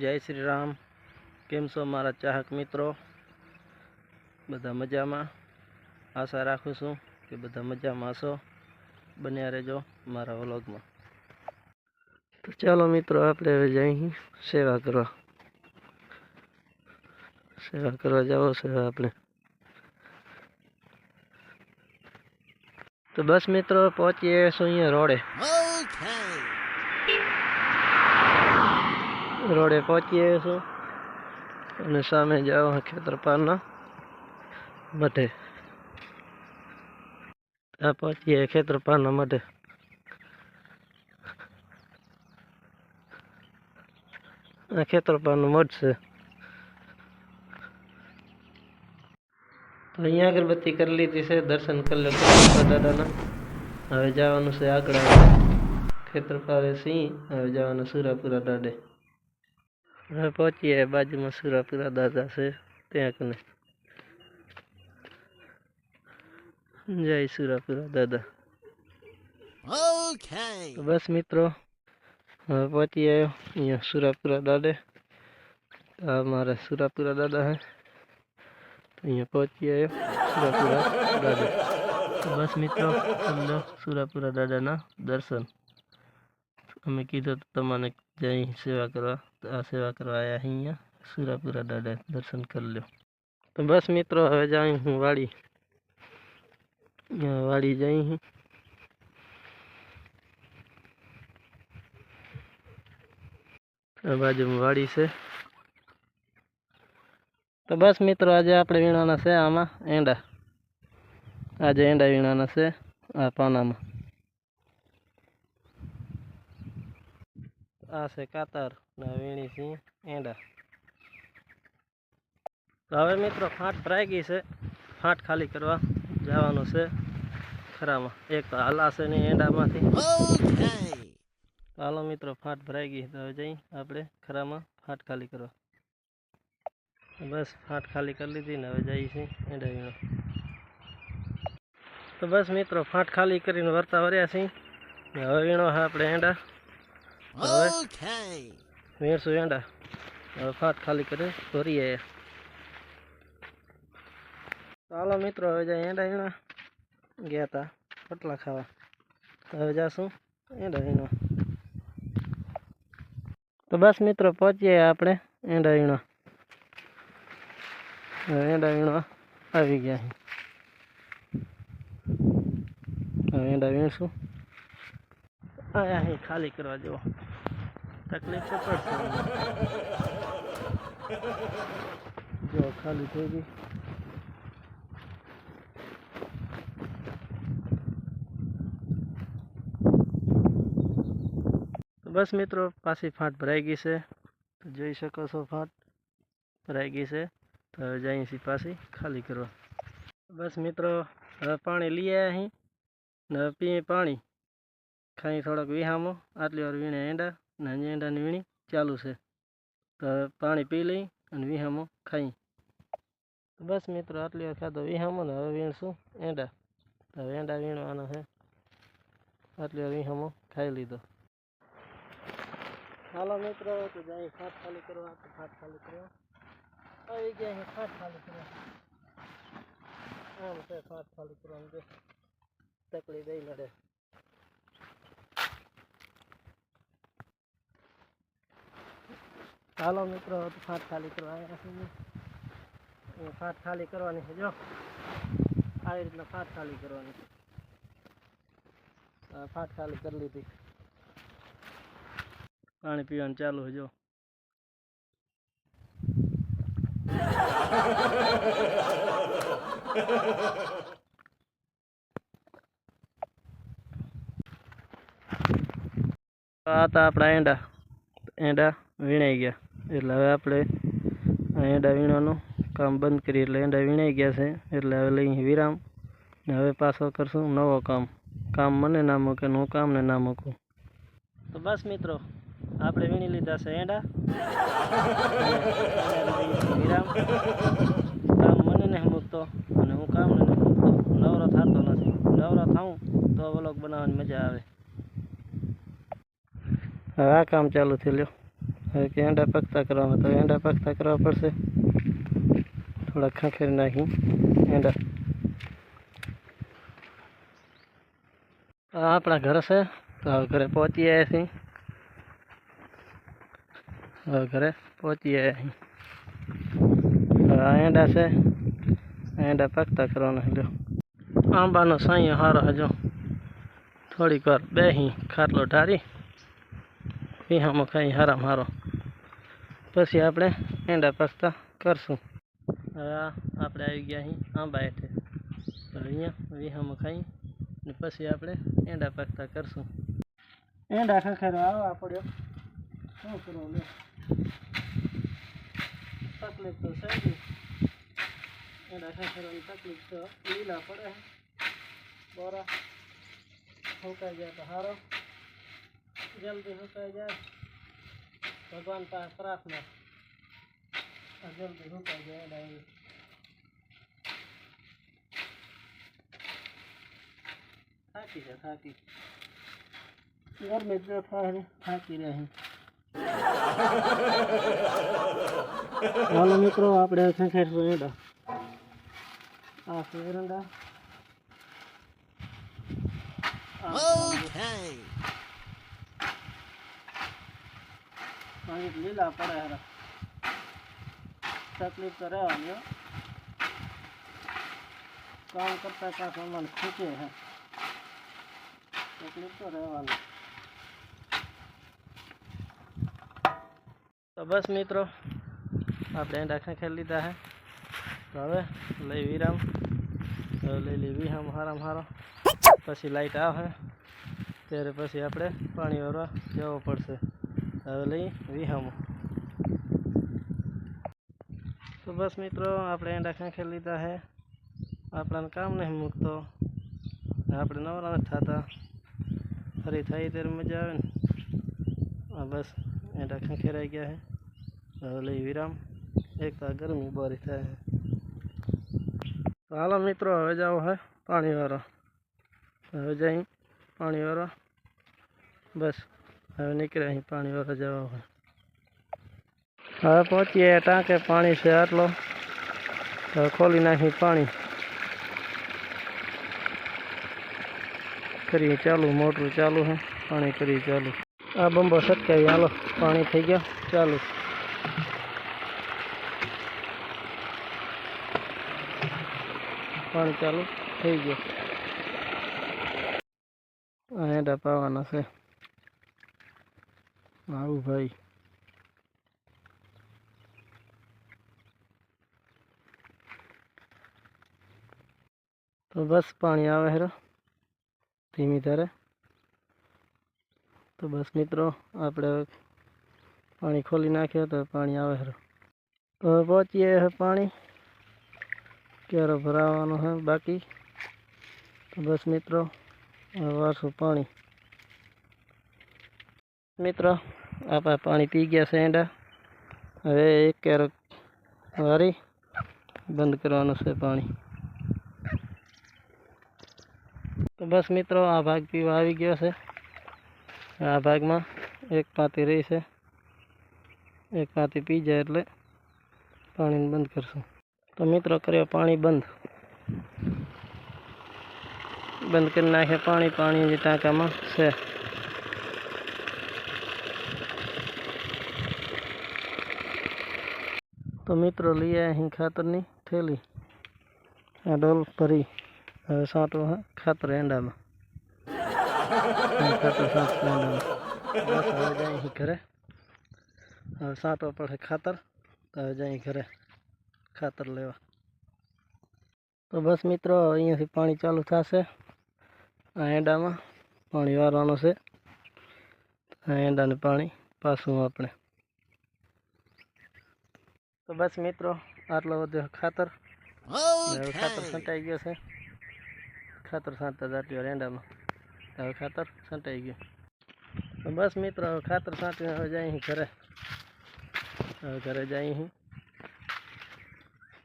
જય શ્રી રામ કેમ છો મારા ચાહક મિત્રો બધા મજામાં આશા રાખું છું કે બધા મજામાં હશો બન્યા રહેજો મારા વ્લોગમાં તો ચાલો મિત્રો આપણે હવે જઈ સેવા કરવા સેવા કરવા જાઓ સેવા આપણે તો બસ મિત્રો પહોંચીએ છું અહીંયા રોડે રોડે પહોંચીએ છું. અને સામે જાઓ ખેતરપાળના. મઢે. આ પહોંચીએ ખેતરપાળના મઢે. આ ખેતરપાળનું મઢ છે. તો અહીંયા અગરબત્તી કરી લીધી છે, દર્શન કરી લો દાદાના. હવે જવાનું છે આગળ. ખેતરપાળે સિંહ, હવે જવાનું સુરાપુરા દાડે. હવે પહોંચીએ બાજુમાં સુરાપુરા દાદા છે ત્યાં કને. જય સુરાપુરા દાદા. તો બસ મિત્રો હવે પહોંચી આવ્યો અહીંયા સુરાપુરા દાદે. આ મારા સુરાપુરા દાદા હે. અહીંયા પહોંચી આવ્યો સુરાપુરા દાદા. બસ મિત્રો સમજો સુરાપુરા દાદાના દર્શન. અમે કીધું તો તમને જઈ સેવા કરવા તો આ સેવા કરવા આવ્યા અહીંયા સુરાપુરા દાદા દર્શન કરી લો તો બસ મિત્રો હવે જાય હું વાડી અહીંયા વાડી જઈ હું આ બાજુમાં વાડી છે તો બસ મિત્રો આજે આપણે વીણાના છે આમાં એંડા આજે એંડા વીણાના છે આ પાનામાં આ છે કાતર ને વીણી સિંહ એંડા. હવે મિત્રો ફાટ ભરાઈ ગઈ છે. ફાટ ખાલી કરવા જવાનું છે ખરામાં. એક તો હાલાશે નહીં એંડામાંથી. હાલો મિત્રો ફાટ ભરાઈ ગઈ તો હવે જઈ આપણે ખરામાં ફાટ ખાલી કરવા. બસ ફાટ ખાલી કરી લીધી ને હવે જઈએ છીએ એંડા વીણો તો બસ મિત્રો ફાટ ખાલી કરીને વર્તા વર્યા છીએ. ને હવે વીણો હા આપણે એંડા. એંડા. હવે ફાટ ખાલી કરી ભરીએ હાલો મિત્રો હવે જાય એંડા વીણા ગયા હતા પટલા ખાવા. હવે જાશું એંડા વીણવા તો બસ મિત્રો પહોંચીએ આપણે એંડા હવે એંડા વીણવા આવી ગયા હવે એંડા વીણશું. આયા અહીં ખાલી કરવા જવો તકલીફ તો પડશે જો ખાલી થઈ ગઈ તો બસ મિત્રો પાછી ફાટ ભરાઈ ગઈ છે તો જોઈ શકો છો ફાટ ભરાઈ ગઈ છે તો હવે જઈએ છીએ પાછી ખાલી કરવા બસ મિત્રો હવે પાણી લઈ આવ્યા અહીં ને હવે પીએ પાણી ખાઈ થોડોક વિહામો આટલી વાર વીણે એંડા ને હજી એંડાની વીણી ચાલુ છે તો હવે પાણી પી લઈ અને વિહામો ખાઈ તો બસ મિત્રો આટલી વાર ખાધો વિહામો ને હવે વીણશું એંડા તો હવે એંડા વીણવાના છે આટલી વાર વિહામો ખાઈ લીધો હાલો મિત્રો તો જાય ફાટ ખાલી કરવા તો ફાટ ખાલી કરવા આવી ગયા છે ફાટ ખાલી કરવા આમ છે ફાટ ખાલી કરવાનું જો તકલી દઈ લડે હાલો મિત્રો ફાટ ખાલી કરવા આવ્યા છીએ ફાટ ખાલી કરવાની છે, જો. આવી રીતના ફાટ ખાલી કરવાની. છે ફાટ ખાલી કરી લીધી. પાણી પીવાનું ચાલુ છે, જો. આ હતા આપણા એંડા એંડા વીણાઈ ગયા. એટલે હવે આપણે અહીંયા વીણવાનું કામ બંધ કરીએ એટલે એંડા વીણાઈ ગયા છે. એટલે હવે લઈ વિરામ. ને હવે પાછો કરશું નવો કામ. કામ મને ના મૂકે ને હું કામને ના મૂકું. તો બસ મિત્રો, આપણે વીણી લીધા છે એંડા વિરામ. કામ મને નહીં મૂકતો અને હું કામને નહીં મૂકતો. નવરો થતો નથી. નવરો થાઉં તો વ્લોગ બનાવવાની મજા આવે. હવે આ કામ ચાલુ થઈ લ્યો. કે એંડા પકતા કરવા તો એંડા પકતા કરવા પડશે થોડા ખાખેર નાખી એંડા આ આપણા ઘર છે તો હવે ઘરે પહોંચી આવ્યા છીએ હવે ઘરે પહોંચી આવ્યા છીએ હવે આ એંડા છે આ એંડા પકતા કરવાના છે લ્યો આંબાનો સાંયો હારો હજો થોડીક વાર બેહી ખાટલો ઢારી વિહામાં ખાઈ હારામ હારો પછી આપણે એંડા પકતા કરશું હવે આ આપણે આવી ગયા અહીં આંબા હેઠે તો અહીંયા વિહામાં ખાઈ ને પછી આપણે એંડા પકતા કરશું એંડા ખખેરો આવવા પડ્યો શું કરવું લે તકલીફ તો છે જ. એંડા ખખેરાની તકલીફ તો લીલા પડે બોરા સુકાઈ જાય તો સારો જલ્દી સુકાઈ જાય ભગવાન પાસે પ્રાર્થના આ જલ્દી સુકાઈ જાય એના એવી થાકી છે થાકી ગરમી જ જો થાય ને, થાકી રહે હાલો મિત્રો આપણે ખંખેરશું એડા આ છે એરંડા અહીં લીલા પડે હારા તકલીફ તો રહેવાની હો કામ કરતા કાં સામાન ખૂચે હે તકલીફ તો રહેવાની તો બસ મિત્રો આપણે એંડા ખેંખેર લીધા હે તો હવે લઈ વિરામ હવે લઈ લઈ વિહામ હારામ હારો પછી લાઈટ આવે ત્યારે પછી આપણે પાણી વાળવા જવું પડશે હવે લઈ વિહામો તો બસ મિત્રો આપણે એંડા ખેંખેર લીધા હે આપણાને કામ નહીં મૂકતો આપણે નવરા નથી થતા ફરી થાય ત્યારે મજા આવે ને આ બસ એંડા ખેંખેરાઈ ગયા છે હવે લઈ વિરામ એક તો આ ગરમી બોરી થાય છે તો હાલો મિત્રો હવે જાઓ હે પાણી વાળો હવે જઈ પાણી વાળો બસ હવે નીકળે અહીં પાણી વાળા જવા હોય. હવે પહોંચીએ ટાંકે પાણી છે આટલો. હવે ખોલી નાખી પાણી. કરીએ ચાલુ મોટરું ચાલુ છે પાણી કરીએ ચાલુ. આ બંબો સટકાવી હાલો, પાણી થઈ ગયા, ચાલુ. પાણી ચાલુ થઈ ગયું. આ એંડા પાવાના છે. આવું ભાઈ. તો બસ પાણી આવે હેરો ધીમી ધારે. તો બસ મિત્રો, આપણે પાણી ખોલી નાખ્યો તો પાણી આવે હેરો હવે પહોંચીએ હે પાણી. ક્યારે ભરાવાનું છે બાકી? તો બસ મિત્રો વારશું પાણી. મિત્રો આપણે પાણી પી ગયા છે એંડા. હવે એક ક્યારેક વારી બંધ કરવાનું છે પાણી. તો બસ મિત્રો, આ ભાગ પીવા આવી ગયો છે. આ ભાગમાં એક પાતી રહી છે. એક પાતી પી જાય એટલે પાણીને બંધ કરશું. તો મિત્રો, કર્યો પાણી બંધ. બંધ કરી નાખે પાણી. પાણી જે ટાંકામાં છે. તો મિત્રો લઈ આવ્યા અહીં ખાતરની થેલી. આ ડોલ ભરી. હવે સાંટો ખાતર એંડામાં ખાતર હવે જાય અહીં ઘરે. હવે સાંટો પડે ખાતર હવે જાય ઘરે ખાતર લેવા. તો બસ મિત્રો, અહીંયાથી પાણી ચાલુ થશે. આ એંડામાં પાણી વારવાનું છે. આ એંડાને પાણી પાછું આપણે તો બસ મિત્રો આટલો બધો ખાતર ને હવે ખાતર Okay. છંટાઈ ગયો છે ખાતર છાંટતા જાતી વાર એંડામાં હવે ખાતર છંટાઈ ગયું તો બસ મિત્રો હવે ખાતર છાંટીને હવે જાય અહીં ઘરે હવે ઘરે જાય અહીં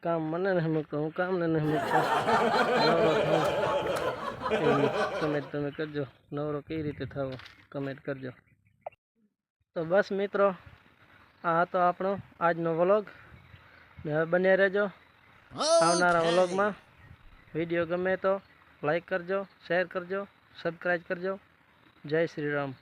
કામ મને નહીં મૂકતો હું કામને નહીં મૂકતો નવરો થાઉં એની કમેન્ટ તમે કરજો નવરો કઈ રીતે થવો કમેન્ટ કરજો તો બસ મિત્રો આ હતો આપણો આજનો વ્લોગ ને હવે બને રહેજો આવનારા. વ્લોગમાં. વીડિયો ગમે તો લાઈક કરજો શેર કરજો સબસ્ક્રાઈબ કરજો. જય શ્રી રામ.